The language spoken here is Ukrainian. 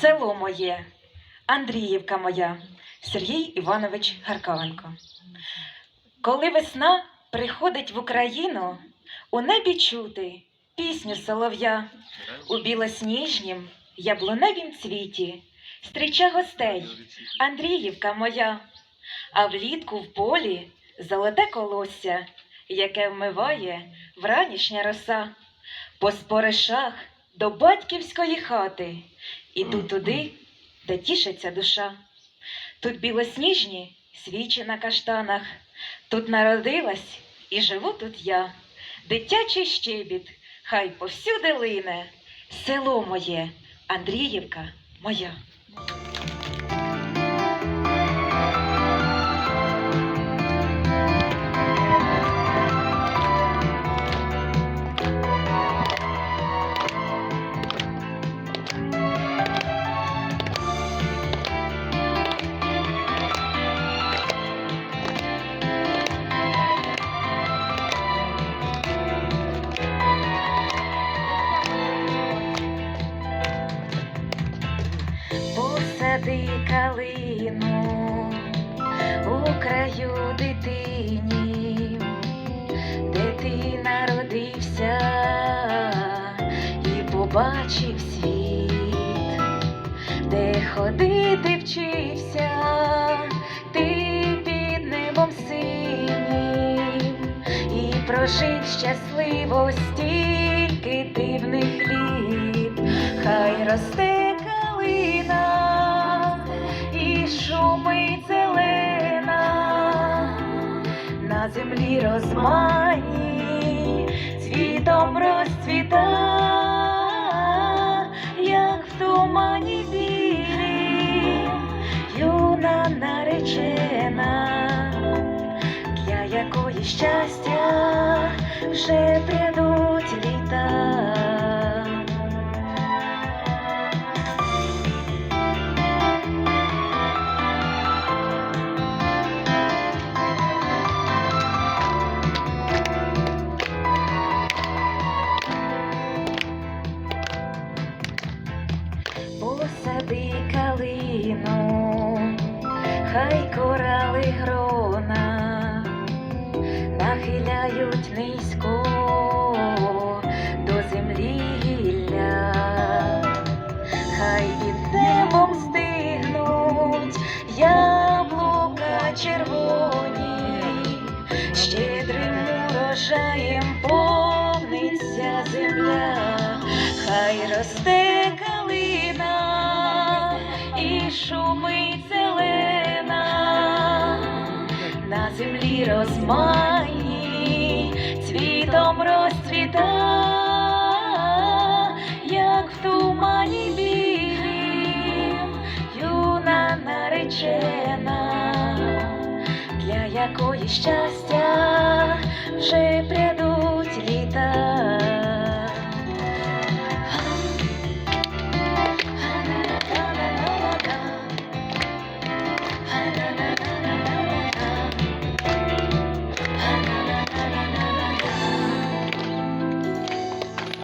Село моє, Андріївка моя, Сергій Іванович Гаркавенко. Коли весна приходить в Україну, у небі чути пісню солов'я, у білосніжнім яблуневім цвіті, стріча гостей, Андріївка моя, а влітку в полі золоте колосся, яке вмиває вранішня роса, по споришах до батьківської хати, іду туди, де тішиться душа. Тут білосніжні свічі на каштанах, тут народилась і живу тут я. Дитячий щебіт, хай повсюди лине, село моє, Андріївка моя. Посади калину у краю дитині, де ти народився і побачив світ, де ходити вчився, ти під небом синім. І прожив щасливо стільки дивних літ, хай росте землі розмаї, цвітом розцвіта, як в тумані білі, юна наречена для якої щастя вже прядуть корали грона, нахиляють низько до землі гілля, хай під небом стигнуть яблука червоні, щедрим урожаєм повниться земля, хай росте землі розмаї цвітом розцвіта, як в тумані білім, юна наречена, для якої щастя вже пряду